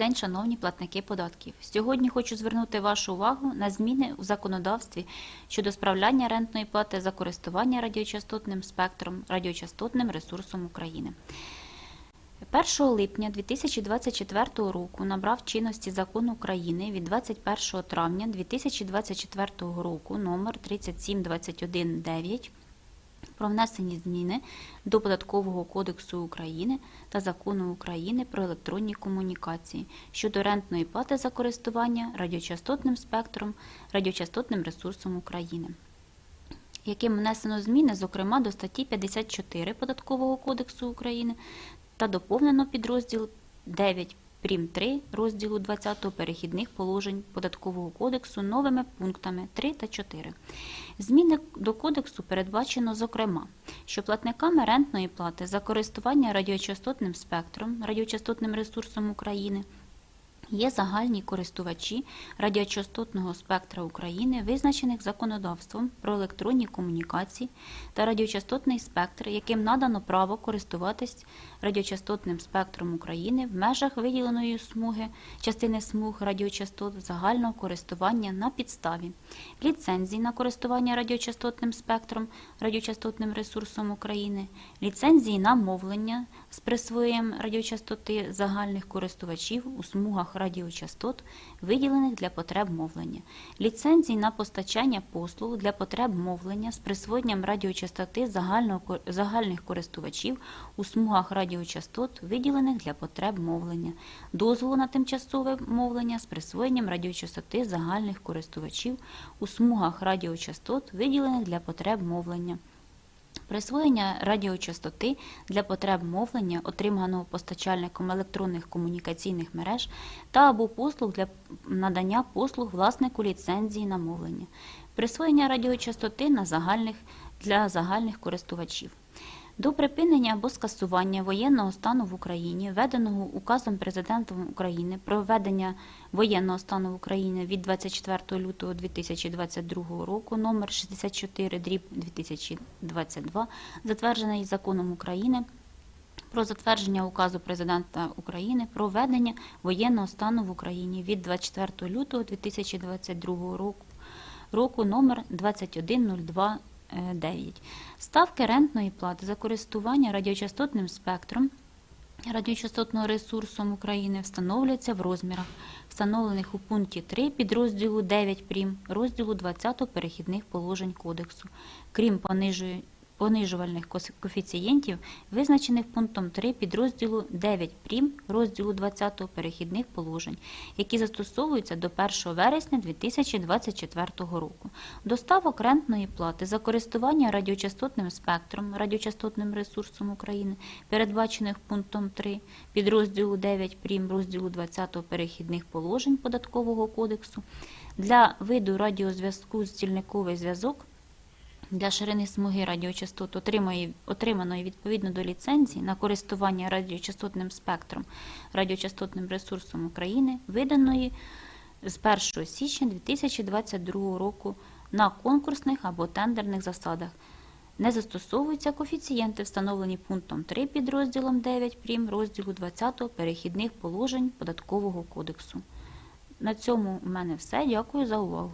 день, шановні платники податків. Сьогодні хочу звернути вашу увагу на зміни у законодавстві щодо справляння рентної плати за користування радіочастотним спектром, радіочастотним ресурсом України. 1 липня 2024 року набрав чинності закон України від 21 травня 2024 року номер 37219 про внесені зміни до Податкового кодексу України та Закону України про електронні комунікації щодо рентної плати за користування радіочастотним спектром, радіочастотним ресурсом України яким внесено зміни, зокрема до статті 54 Податкового кодексу України та доповнено підрозділ 9 прим 3 розділу 20 перехідних положень Податкового кодексу новими пунктами 3 та 4. Зміни до кодексу передбачено, зокрема, що платниками рентної плати за користування радіочастотним спектром, радіочастотним ресурсом України Є загальні користувачі радіочастотного спектра України, визначених законодавством про електронні комунікації та радіочастотний спектр, яким надано право користуватись радіочастотним спектром України в межах виділеної смуги частини смуг радіочастот загального користування на підставі ліцензій на користування радіочастотним спектром, радіочастотним ресурсом України, ліцензії на мовлення з присвоєнням радіочастоти загальних користувачів у смугах радіочастот, виділених для потреб мовлення, ліцензії на постачання послуг для потреб мовлення з присвоєнням радіочастоти загальних користувачів у смугах радіочастот, виділених для потреб мовлення, дозволу на тимчасове мовлення з присвоєнням радіочастоти загальних користувачів у смугах радіочастот, виділених для потреб мовлення. Присвоєння радіочастоти для потреб мовлення, отриманого постачальником електронних комунікаційних мереж та або послуг для надання послуг власнику ліцензії на мовлення. Присвоєння радіочастоти на загальних, для загальних користувачів. До припинення або скасування воєнного стану в Україні, введеного указом Президента України про введення воєнного стану в Україні від 24 лютого 2022 року, номер 64 дріб 2022, затверджений законом України про затвердження указу Президента України про введення воєнного стану в Україні від 24 лютого 2022 року року номер 21029. Ставки рентної плати за користування радіочастотним спектром радіочастотного ресурсом України встановлюються в розмірах, встановлених у пункті 3 підрозділу 9 прим. розділу 20 перехідних положень кодексу, крім понижує- понижувальних коефіцієнтів, визначених пунктом 3 підрозділу 9 прим. розділу 20 перехідних положень, які застосовуються до 1 вересня 2024 року. До ставок рентної плати за користування радіочастотним спектром, радіочастотним ресурсом України, передбачених пунктом 3 підрозділу 9 прим. розділу 20 перехідних положень Податкового кодексу, для виду радіозв'язку стільниковий зв'язок для ширини смуги радіочастот, отриманої- відповідно до ліцензії на користування радіочастотним спектром, радіочастотним ресурсом України, виданої з 1 січня 2022 року на конкурсних або тендерних засадах. Не застосовуються коефіцієнти, встановлені пунктом 3 підрозділом 9 прим. розділу 20 перехідних положень Податкового кодексу. На цьому в мене все. Дякую за увагу.